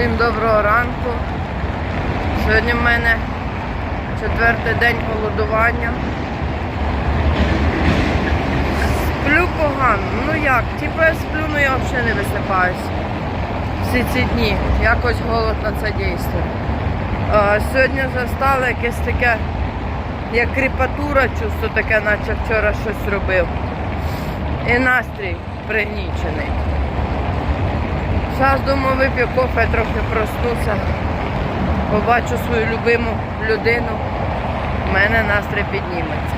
Всім доброго ранку. Сьогодні в мене четвертий день голодування. Сплю погано. Ну як? Типу я сплю, але я взагалі не висипаюсь. Всі ці дні. Якось голод на це. А, сьогодні застало якесь таке, як кріпатура, чувство таке, наче вчора щось робив. І настрій пригнічений. Зараз думаю, вип'ю кофе, трохи проснуся. Побачу свою любиму людину. в мене настрій підніметься.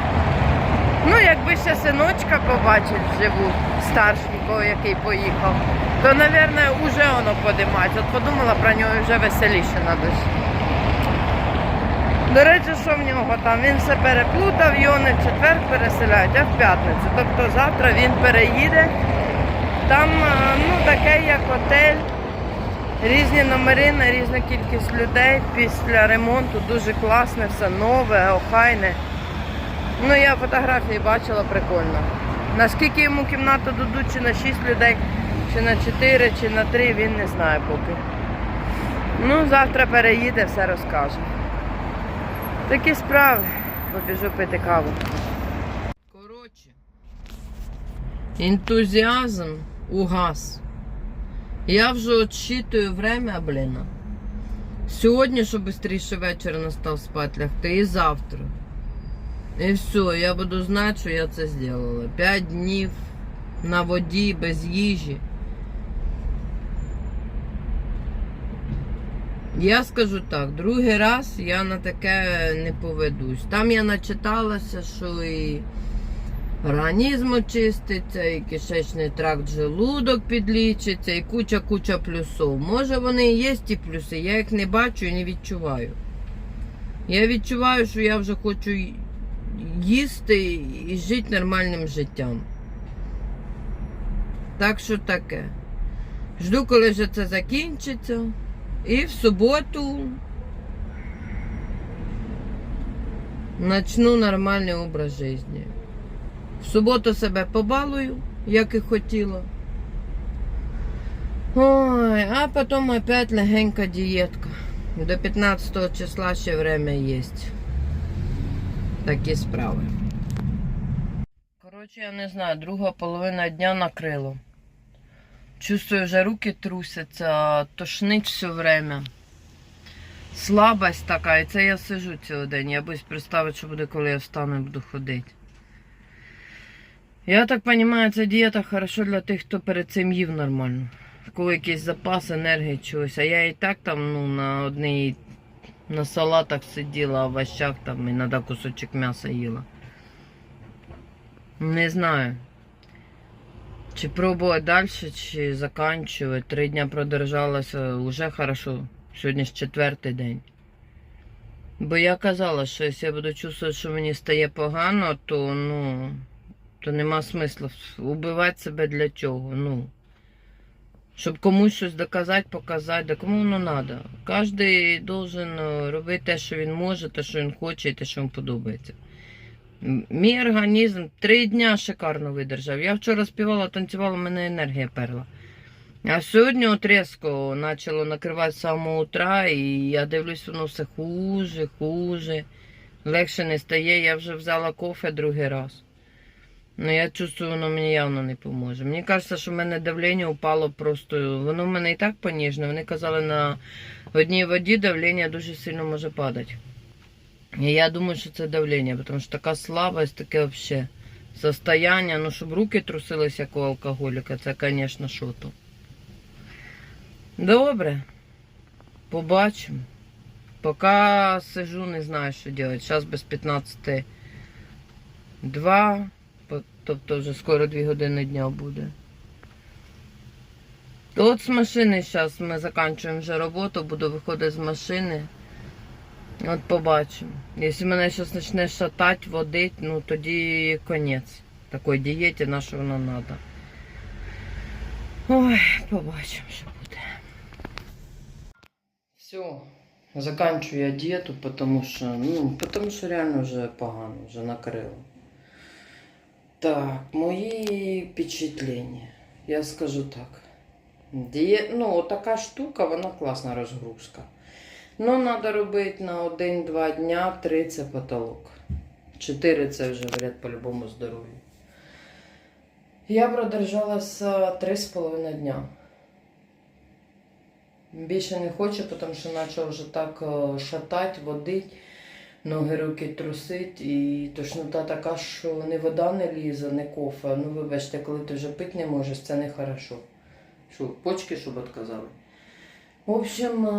Ну, якби ще синочка побачить живу, старшенького, який поїхав, то, мабуть, вже воно подимається. От подумала про нього вже веселіше на душі. До речі, що в нього там? Він все переплутав, його не в четвер переселяють, а в п'ятницю. Тобто завтра він переїде. Там е, ну, таке як готель, різні номери на різну кількість людей після ремонту. Дуже класне, все нове, охайне. Ну, я фотографії бачила прикольно. Наскільки йому кімнату дадуть, чи на 6 людей, чи на 4, чи на 3, він не знає поки. Ну, завтра переїде, все розкаже. Такі справи. Побіжу пити каву. Коротше. Ентузіазм угас. Я вже отсчитую время, блін. Сьогодні, щоб швидше вечір настав спати лягти, і завтра. І все, я буду знати, що я це зробила. П'ять днів на воді, без їжі. Я скажу так, другий раз я на таке не поведусь. Там я начиталася, що і організм очиститься, і кишечний тракт желудок підлічиться, і куча-куча плюсов. Може вони і є ті плюси, я їх не бачу і не відчуваю. Я відчуваю, що я вже хочу їсти і жити нормальним життям. Так що таке. Жду, коли вже це закінчиться. І в суботу начну нормальний образ життя. В суботу себе побалую, як і хотіла. Ой, а потім опять легенька дієтка. До 15 числа ще время є. Такі справи. Коротше, я не знаю, друга половина дня накрило. Чувствую, вже руки трусяться, тошнить все время. Слабость така, і це я сижу цілий день. Я боюсь представити, що буде, коли я встану і буду ходити. Я так розумію, ця дієта хорошо для тих, хто перед цим їв нормально. Коли якийсь запас енергії чогось. А я і так там ну, на одній на салатах сиділа, овощах там і іноді кусочок м'яса їла. Не знаю. Чи пробувати далі, чи заканчувати. Три дня продержалася вже хорошо. Сьогодні ж четвертий день. Бо я казала, що якщо я буду чувствувати, що мені стає погано, то ну, то нема смисла убивати себе для чого. Ну. Щоб комусь щось доказати, показати, да кому воно треба. Кожен е, робити те, що він може, те, що він хоче, і те, що йому подобається. Мій організм три дня шикарно видержав. Я вчора співала, танцювала, мене енергія перла. А сьогодні от різко почало накривати з самого утра, і я дивлюсь, воно все хуже, хуже. Легше не стає. Я вже взяла кофе другий раз. Ну, я чувствую, воно мені явно не поможе. Мені кажеться, що в мене давлення упало просто. Воно в мене і так поніжне. Вони казали, на одній воді давлення дуже сильно може падати. І я думаю, що це давлення, тому що така слабость, таке взагалі состояння, ну, щоб руки трусились, як у алкоголіка, це, звісно, що то. Добре. Побачимо. Поки сижу, не знаю, що робити. Зараз без 15 2, тобто вже скоро 2 години дня буде. То от з машини зараз ми закінчуємо вже роботу, буду виходити з машини. От побачимо. Якщо мене зараз почне шатати, водить, ну тоді конець. Такої дієті, на що воно треба. Ой, побачимо, що буде. Все, заканчиваю я диету, потому что, ну, потому что реально вже погано, вже накрило. Так, мої впечатлення. Я скажу так. Діє... Ну, така штука, вона класна розгрузка. Ну, треба робити на 1-2 дня, 3 це потолок. 4 це вже вряд по-любому здоров'ю. Я продержалася 3,5 дня. Більше не хочу, тому що почав вже так е, шатати, водить, ноги руки трусить, і тошнота така, що ні вода не лізе, ні кофе. Ну, вибачте, коли ти вже пити не можеш, це не хорошо. Що, почки, щоб відказали. В общем, е,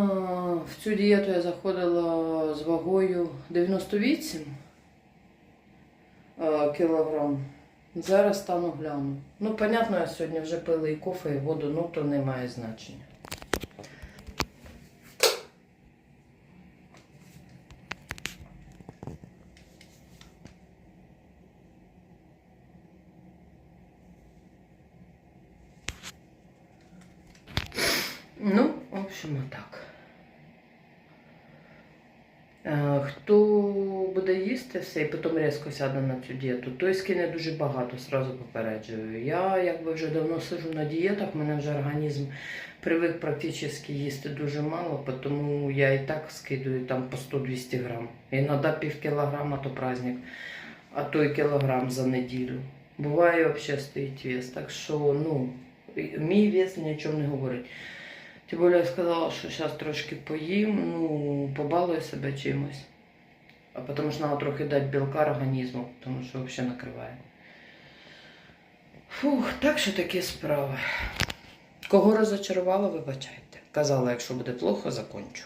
в цю дієту я заходила з вагою 98 е, кілограм. Зараз стану гляну. Ну, понятно, я сьогодні вже пила і кофе, і воду, ну то не має значення. Ну, в общем, отак. Хто буде їсти все і потім різко сяде на цю дієту, той скине дуже багато, сразу попереджую. Я якби вже давно сижу на дієтах, в мене вже організм привик практично їсти дуже мало, тому я і так скидую там по 100-200 грам. Іноді пів кілограма то праздник, а то і кілограм за неділю. Буває взагалі стоїть вес. Так що, ну, мій вес ні чому не говорить. Тим більше я сказала, що зараз трошки поїм, ну, побалую себе чимось. А тому що треба трохи дати білка організму, тому що взагалі накриває. Фух, так що такі справи. Кого розочарувала, вибачайте. Казала, якщо буде плохо, закончу.